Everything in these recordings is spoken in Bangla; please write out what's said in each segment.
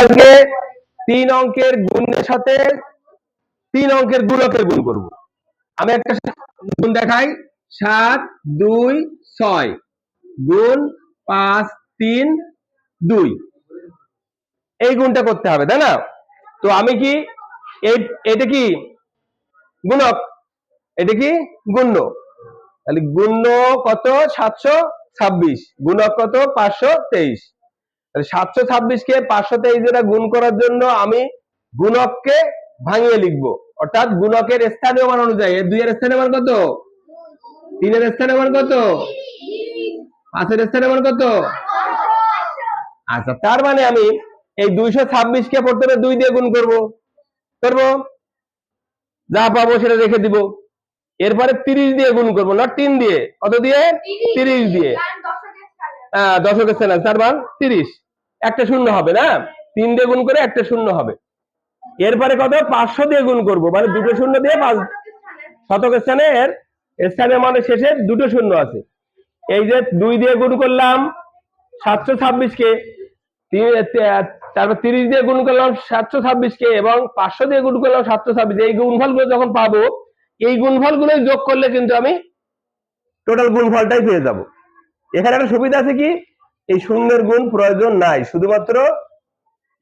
আজকে তিন অঙ্কের গুণের সাথে তিন অঙ্কের গুণকের গুণ করব। আমি একটা গুণ দেখাই। সাত, দুই, ছয়। গুণ পাঁচ, তিন, দুই। এই গুণটা করতে হবে, তাই না? তো আমি কি এটা কি গুণক? এটা কি গুণ্য? তাহলে গুণ্য কত? সাতশো ছাব্বিশ। গুণক কত? পাঁচশো তেইশ। সাতশো ছাব্বিশকে পাঁচশো তেইশ দ্বারা গুণ করার জন্য আমি গুণককে ভাঙিয়ে লিখব। অর্থাৎ গুণকের স্থানীয় মান অনুযায়ী এর দুইয়ের স্থানীয় মান কত? তিনের স্থানীয় মান কত? পাঁচের স্থানীয় মান কত? আচ্ছা তার মানে আমি এই দুইশো ছাব্বিশকে প্রথমে দুই দিয়ে গুণ করব। করব? যা পাবো সেটা রেখে দিব। এরপরে তিরিশ দিয়ে গুণ করব না তিন দিয়ে। কত দিয়ে? তিরিশ। দিয়ে। আহ, দশকের স্থানে। তার মান তিরিশ। একটা শূন্য হবে না? তিন দিয়ে গুণ করে একটা শূন্য হবে। এরপরে কত? পাঁচশো দিয়ে গুণ করব। মানে দুটো শূন্য দিয়ে পাঁচ শতক স্থানের স্থানের মানে শেষে দুটো শূন্য আছে। এই যে দুই দিয়ে গুণ করলাম সাতশো ছাব্বিশকে তারপর তিরিশ দিয়ে গুণ করলাম সাতশো ছাব্বিশকে এবং পাঁচশো দিয়ে গুণ করলাম সাতশো ছাব্বিশ। এই গুণফলগুলো যখন পাবো, এই গুণফল গুণফলগুলো যোগ করলে কিন্তু আমি টোটাল গুণফলটাই পেয়ে যাব। এখানে একটা সুবিধা আছে কি? এই শূন্যের গুণ প্রয়োজন নাই। শুধুমাত্র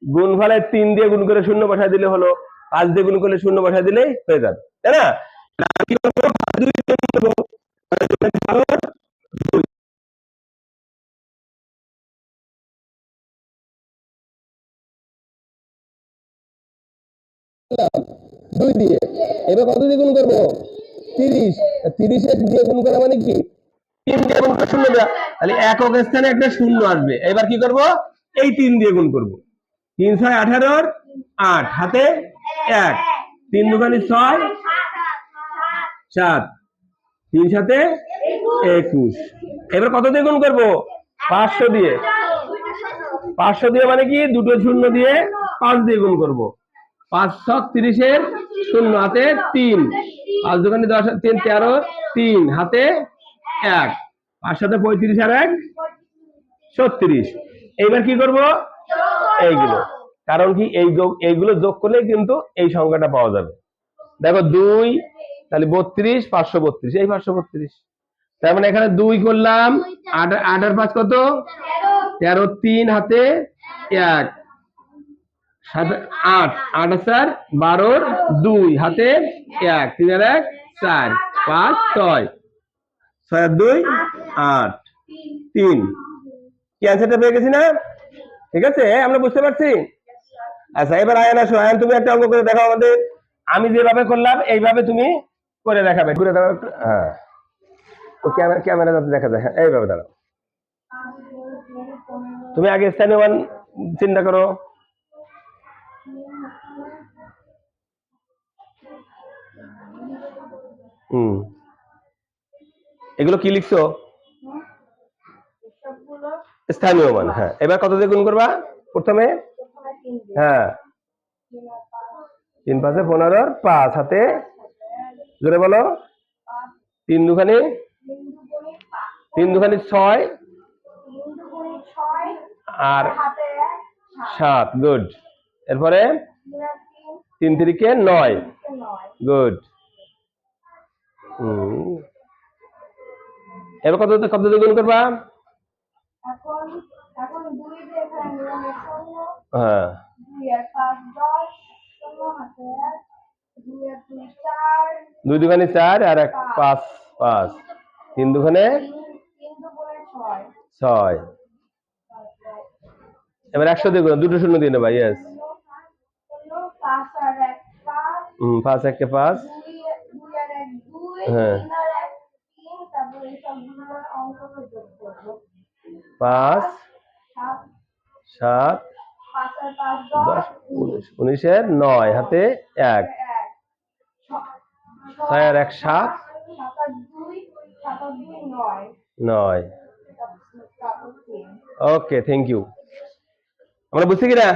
গুণফলের তিন দিয়ে গুণ করে শূন্য বসায় দিলে হলো, পাঁচ দিয়ে গুণ করলে শূন্য বসায় দিলেই হয়ে যাবে, তাই না? দুই দিয়ে এবার কত দিয়ে গুণ করব? তিরিশ। তিরিশের দিয়ে গুণ করা মানে কি? তিন দিয়ে গুণ করে শূন্য তাহলে একক স্থানে একটা শূন্য আসবে। এবার কি করব? এই তিন দিয়ে গুণ করব। তিন ছয় আঠারোর আট। হাতে এক। তিন দুখানি ছয়। সাত। তিন সাথে একুশ। এবার কত দিয়ে গুণ করব? পাঁচশো দিয়ে। পাঁচশো দিয়ে মানে কি? দুটো শূন্য দিয়ে পাঁচ দিয়ে গুণ করব। পাঁচ ছক তিরিশের শূন্য। হাতে তিন। পাঁচ দোকানে দশ, তিন তেরো তিন। হাতে এক। পাঁচ সাথে পঁয়ত্রিশ আর এক? ছত্রিশ। এইবার কি করব? এইগুলো। কারণ কি এই এইগুলো যোগ করলে কিন্তু এই সংখ্যাটা পাওয়া যাবে। দেখো দুই, তাহলে বত্রিশ, পাঁচশো বত্রিশ। এই পাঁচশো বত্রিশ। তার মানে এখানে দুই করলাম। আট আট আর পাঁচ কত? তেরো তিন হাতে এক। সাত আট। আট চার বারোর দুই হাতে এক। তিন আর এক, চার। পাঁচ, ছয়। ছয় দুই আট। তিন। কি অ্যান্সারটা পেয়ে গেছি না? ঠিক আছে, আমরা বুঝতে পারছি? আচ্ছা এবার আয়ান আসো। আয়ান, তুমি একটা অঙ্ক করে দেখাও আমাদের। আমি যেভাবে করলাম, এইভাবে তুমি করে দেখাবে। ঘুরে দাও একটু। হ্যাঁ। তো ক্যামেরা ক্যামেরা যাতে দেখা যায়। হ্যাঁ এইভাবে দাঁড়াও। তুমি আগে স্থানীয় মান চিন্তা করো। হুম। এগুলো কি লিখছো? স্থানীয় মান হ্যাঁ। এবার কত দিয়ে গুণ করবা? প্রথমে? হ্যাঁ। তিন পাঁচে পনেরো পাঁচ হাতে। জোরে বলো। তিন দুখানি? তিন দুখানি ছয়? আর সাত, গুড। এরপরে? তিন তিরিকে নয়, গুড। হুম। এবার কত কত দিয়ে গুণ করবা? হ্যাঁ। দুই দুখানি চার আর এক পাঁচ। পাঁচ তিন দুখানে? ছয়। এবার একশো দিয়ে দুটো শূন্য দিয়ে নেবা ইয়েস শূন্য পাঁচ। এক পাঁচ। হ্যাঁ। পাঁচ সাত দশ উনিশ। উনিশের নয় হাতে এক। ছয় আর এক সাত। নয়। ওকে থ্যাংক ইউ আমরা বুঝছি কিনা?